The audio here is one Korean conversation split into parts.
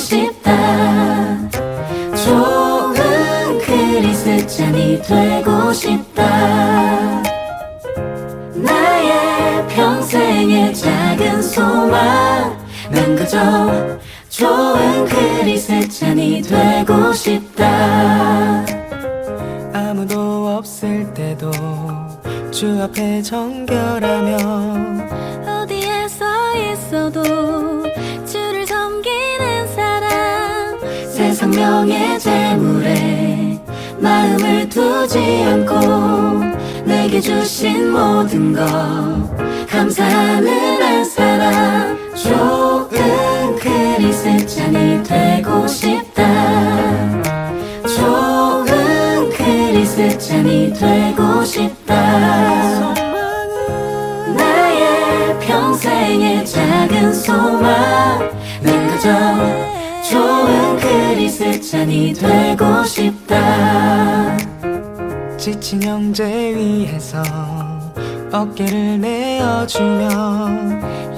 싶다. 좋은 크리스찬이 되고 싶다. 나의 평생의 작은 소망 난 그저 좋은 크리스찬이 되고 싶다. 아무도 없을 때도 주 앞에 정결하며 어디에 서 있어도 세상 명예 재물에 마음을 두지 않고 내게 주신 모든 것 감사하는 한 사람 좋은 크리스찬이 되고 싶다. 좋은 크리스찬이 되고 싶다. 나의 평생의 작은 크리스찬이 되고 싶다. 지친 형제 위해서 어깨를 내어주며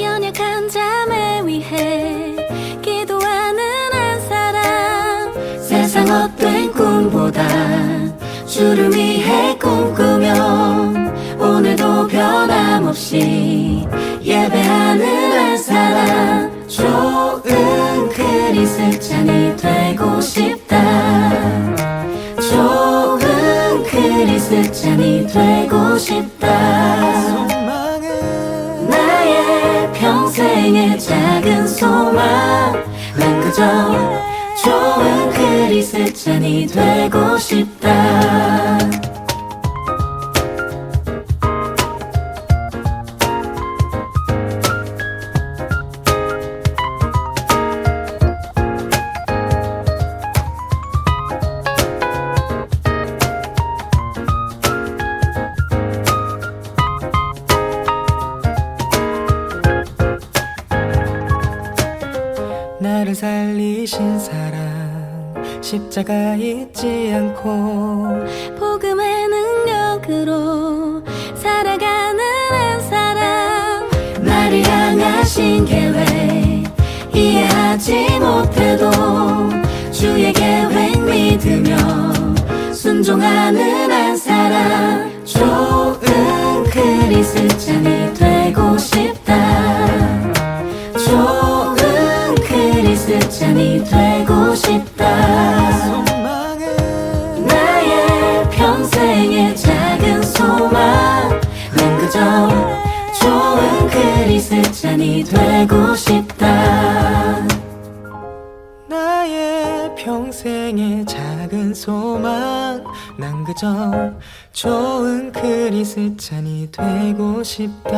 연약한 자매 위해 기도하는 한 사람. 세상 헛된 꿈보다 주를 위해 꿈꾸며 오늘도 변함없이 예배하는 한 사람. 좋은 크리스찬이 되고 싶다. 좋은 크리스찬이 되고 싶다. 나의 평생의 작은 소망. 난 그저 좋은 크리스찬이 되고 싶다 살리신 사람 십자가 잊지 않고 복음의 능력으로 살아가는 한 사람 나를 향하신 계획 이해하지 못해도 주의 계획 믿으며 순종하는 한 사람 좋은 크리스찬이 되고 싶다. 좋은 그저 좋은 크리스찬이 되고 싶다. 나의 평생의 작은 소망. 난 그저 좋은 크리스찬이 되고 싶다